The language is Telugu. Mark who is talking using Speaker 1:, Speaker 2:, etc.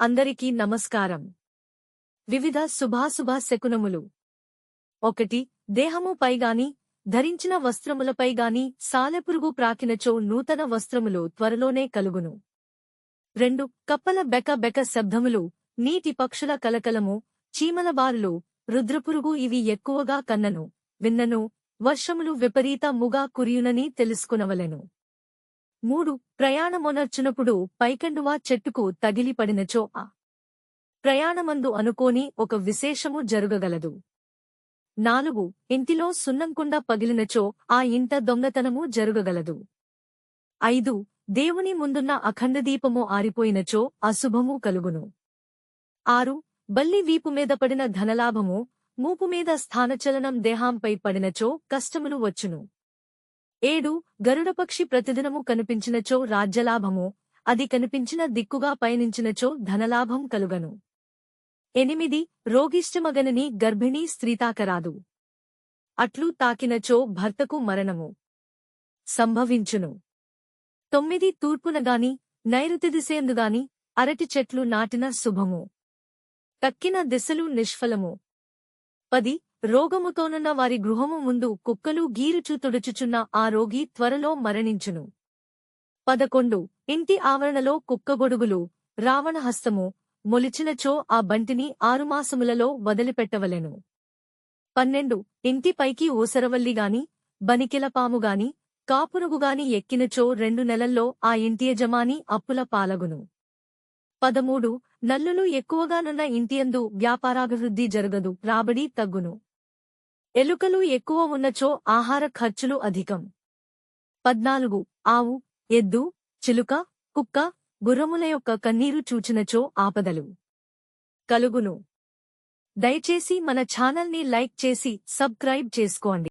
Speaker 1: అందరికీ నమస్కారం. వివిధ శుభాశుభ శకునములు. ఒకటి దేహము పైగాని ధరించిన వస్త్రములపైగాని సాలెపురుగు ప్రాకినచో నూతన వస్త్రములు త్వరలోనే కలుగును. రెండు కప్పల బెక బెక శబ్దములు నీటి పక్షుల కలకలము చీమలబారులు రుద్రపురుగు ఇవి ఎక్కువగా కన్నను విన్నను వర్షములు విపరీత ముగా కురియునని తెలుసుకునవలెను. మూడు ప్రయాణమొనర్చునప్పుడు పైకండువా చెట్టుకు తగిలిపడినచో ఆ ప్రయాణమందు అనుకోని ఒక విశేషము జరుగగలదు. నాలుగు ఇంటిలో సున్నంకుండ పగిలినచో ఆ ఇంట దొంగతనము జరుగగలదు. ఐదు దేవుని ముందున్న అఖండ దీపము ఆరిపోయినచో అశుభము కలుగును. ఆరు బల్లి వీపు మీద పడిన ధనలాభము మూపు మీద స్థానచలనం దేహంపై పడినచో కష్టములు వచ్చును. ఏడు గరుడపక్షి ప్రతిదినము కనిపించినచో రాజ్యలాభము అది కనిపించిన దిక్కుగా పయనించినచో ధనలాభం కలుగను. ఎనిమిది రోగిష్టమగనని గర్భిణీ స్త్రీతాకరాదు. అట్లు తాకినచో భర్తకు మరణము సంభవించును. తొమ్మిది తూర్పునగాని నైరుతి దిశేందుగాని అరటి చెట్లు నాటిన శుభము. తక్కిన దిశలు నిష్ఫలము. పది రోగముతోనున్న వారి గృహము ముందు కుక్కలు గీరుచు తుడుచుచున్న ఆ రోగి త్వరలో మరణించును. పదకొండు. ఇంటి ఆవరణలో కుక్కగొడుగులు రావణహస్తము మొలిచినచో ఆ బంటిని ఆరుమాసములలో వదిలిపెట్టవలెను. పన్నెండు. ఇంటిపైకి ఓసరవల్లిగాని బనికిలపాముగాని కాపురుగుగాని ఎక్కినచో రెండు నెలల్లో ఆ ఇంటి యజమాని అప్పుల పాలగును. పదమూడు. నల్లులు ఎక్కువగానున్న ఇంటియందు వ్యాపారాభివృద్ధి జరగదు రాబడి తగ్గును. ఎలుకలు ఎక్కువ ఉన్నచో ఆహార ఖర్చులు అధికం. పద్నాలుగు. ఆవు ఎద్దు చిలుక కుక్క గుర్రముల యొక్క కన్నీరు చూచినచో ఆపదలు. కలుగును. దయచేసి మన ఛానల్ని లైక్ చేసి సబ్స్క్రైబ్ చేసుకోండి.